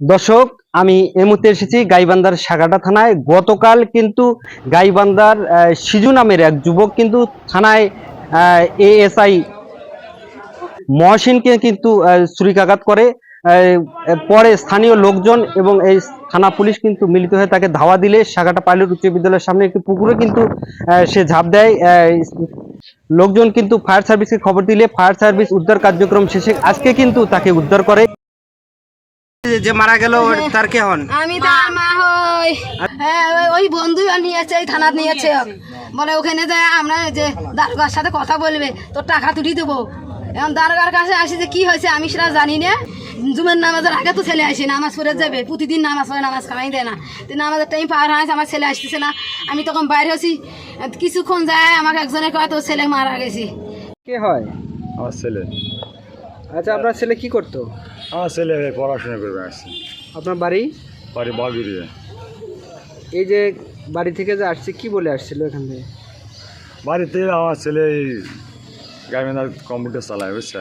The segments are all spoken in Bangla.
দর্শক, আমি এই মুহূর্তে এসেছি গাইবান্ধার সাগাটা থানায়। গতকাল কিন্তু গাইবান্ধার সিজু নামের এক যুবক কিন্তু থানায় এএসআই মহসিনকে কিন্তু ছুরিকাঘাত করে। পরে স্থানীয় লোকজন এবং এই থানা পুলিশ কিন্তু মিলিত হয়ে তাকে ধাওয়া দিলে। সাগাটা পাইলট উচ্চ বিদ্যালয়ের সামনে একটি পুকুরে কিন্তু সে ঝাঁপ দেয়। লোকজন কিন্তু ফায়ার সার্ভিসকে খবর দিলে। ফায়ার সার্ভিস উদ্ধার কার্যক্রম শেষে আজকে কিন্তু তাকে উদ্ধার করে। যে মারা গেল তার কে হন? আমি তার মা হই। হ্যাঁ ওই- ওই বন্ধু নিয়েছে এই থানাত নিয়েছে। বলে ওখানে যে আমরা যে দারোগার সাথে কথা বলবে তোর টাকা তুলি দেবো। এখন দারোগার কাছে আসি যে কি হয়েছে আমি সেটা জানি না। জুমের নামাজের আগে তো ছেলে আসি নামাজ পড়ে যাবে। প্রতিদিন নামাজ পড়ে নামাজ খাওয়াই দেয় না। তো নামাজের টাইম পার হয়েছে আমার ছেলে আসতেছে না। আমি তখন বাইরে আছি কিছুক্ষণ যায় আমাকে একজনের কয় তোর ছেলে মারা গেছি। কে হয়? আমার ছেলে। আচ্ছা আপনার ছেলে কি করতো? আমার ছেলে পড়াশোনা করবে আসছে। আপনার বাড়ি? বাড়ি বাগুড়িয়ে। এই যে বাড়ি থেকে যে আসছে কি বলে আসছিল এখান থেকে? বাড়িতে আমার ছেলে এই গাইমেন্দার কম্পিউটার চালায় বুঝছে?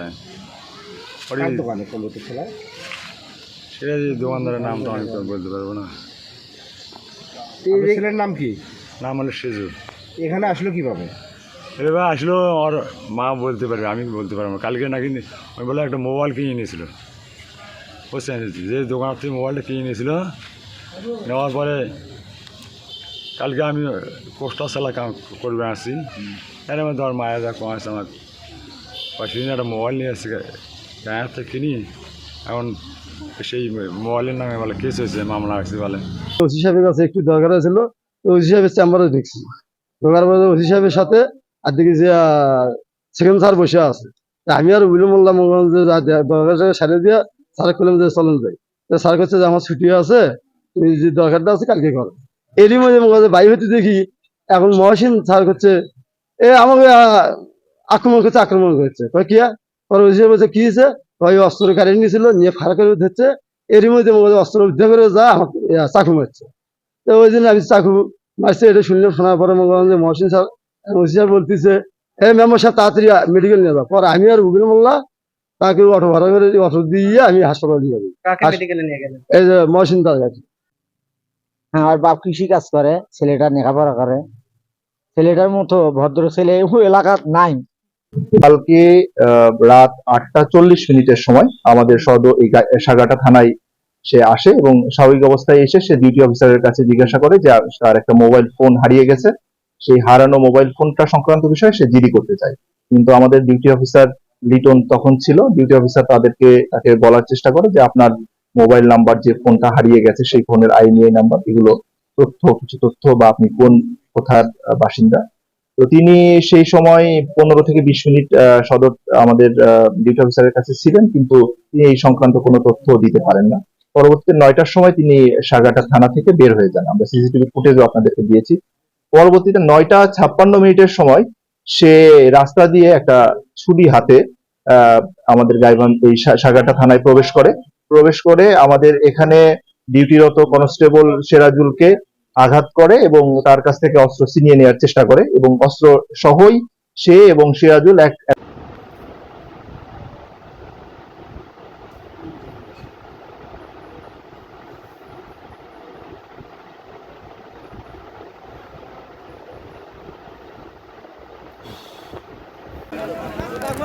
দোকানে কম্পিউটার চালায়? সেটা যে দোকানদারের নাম তো আমি বলতে পারব না। ছেলের নাম কি? নাম হলো সেজু। এখানে আসলো কীভাবে? এবার আসলো ওর মা বলতে পারবে আমি বলতে পারব না। কালকে নাকি আমি বলে একটা মোবাইল কিনে নিয়েছিল। বুঝছেন যে দোকান থেকে মোবাইলটা কিনে নিয়েছিল, নেওয়ার পরে কালকে আমি পোস্টার সালা কাম করবে আসছি। এর মধ্যে আমার মায়ের যা কম আছে, আমার পাশে একটা মোবাইল নিয়ে এসেছে গায়ের থেকে কিনি। এখন সেই মোবাইলের নামে বলে কেস হয়েছে, মামলা আসছে বলে। ওসি সাহেবের কাছে একটু দরকার হয়েছিল, তো ওসি সাহেবের চেম্বারে দেখছি। ঢোকার পরে ওসি সাহেবের সাথে, আর দেখি যে সেকেন্ড স্যার বসে আছে। আমি আর উইলে বললাম বললাম যে রাত দরকার সারিয়ে দিয়া স্যার চলেন যাই। স্যার যে, আমার ছুটি আছে, তুমি যে দরকারটা আছে কালকে করো। এরই মধ্যে হয় বাইরে হতে দেখি, এখন স্যার এ, আমাকে আক্রমণ করছে আক্রমণ করছে। কি পরে বলছে, কি হয়েছে কয় অস্ত্র কাড়ি নিয়েছিল, নিয়ে ফার করে ধরছে। এরই মধ্যে অস্ত্র উদ্ধার করে যা, আমাকে চাকু মারছে। তো ওই জন্য আমি চাকু মারছে, এটা শুনলাম, শোনার পরে মনে যে, মহসিন স্যার ওসি স্যার বলতেছে হে মেম্বার সাহেব, তাড়াতাড়ি মেডিকেল নিয়ে যাও। পরে আমি আর উবিল মোল্লা তাকে অটো ভাড়া করে অটো দিয়ে আমি হাসপাতালে নিয়ে যাব। এই যে মহসিন তার কাছে। হ্যাঁ আর বাপ কৃষি কাজ করে ছেলেটা লেখাপড়া করে। ছেলেটার মতো ভদ্র ছেলে ওই এলাকার নাই। কালকে রাত আটটা চল্লিশ মিনিটের সময় আমাদের সদর এই সাগাটা থানায় সে আসে এবং স্বাভাবিক অবস্থায় এসে সে ডিউটি অফিসারের কাছে জিজ্ঞাসা করে যে তার একটা মোবাইল ফোন হারিয়ে গেছে। সেই হারানো মোবাইল ফোনটা সংক্রান্ত বিষয়ে সে জিডি করতে চায়। কিন্তু আমাদের ডিউটি অফিসার লিটন তখন ছিল ডিউটি অফিসার তাদেরকে, তাকে বলার চেষ্টা করে যে আপনার মোবাইল নাম্বার যে ফোনটা হারিয়ে গেছে, সেই ফোনের আইনিআই নাম্বার এগুলো তথ্য, কিছু তথ্য বা আপনি কোন কোথার বাসিন্দা। তো তিনি সেই সময় পনেরো থেকে বিশ মিনিট সদর, আমাদের ডিউটি অফিসারের কাছে ছিলেন, কিন্তু তিনি এই সংক্রান্ত কোনো তথ্য দিতে পারেন না। পরবর্তীতে নয়টার সময় তিনি সাগাটা থানা থেকে বের হয়ে যান। আমরা সিসিটিভি ফুটেজও আপনাদেরকে দিয়েছি। পরবর্তীতে নয়টা ছাপ্পান্ন মিনিটের সময় সে রাস্তা দিয়ে একটা ছুরি হাতে আমাদের গাইবান এই সাগাটা থানায় প্রবেশ করে। প্রবেশ করে আমাদের এখানে ডিউটিরত কনস্টেবল সেরাজুলকে আঘাত করে এবং তার কাছ থেকে অস্ত্র ছিনিয়ে নেওয়ার চেষ্টা করে এবং অস্ত্র সহই সে এবং সিরাজুল এক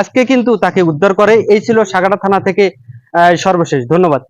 আজকে কিন্তু তাকে উদ্ধার করে। এই ছিল সাগাটা থানা থেকে সর্বশেষ। ধন্যবাদ।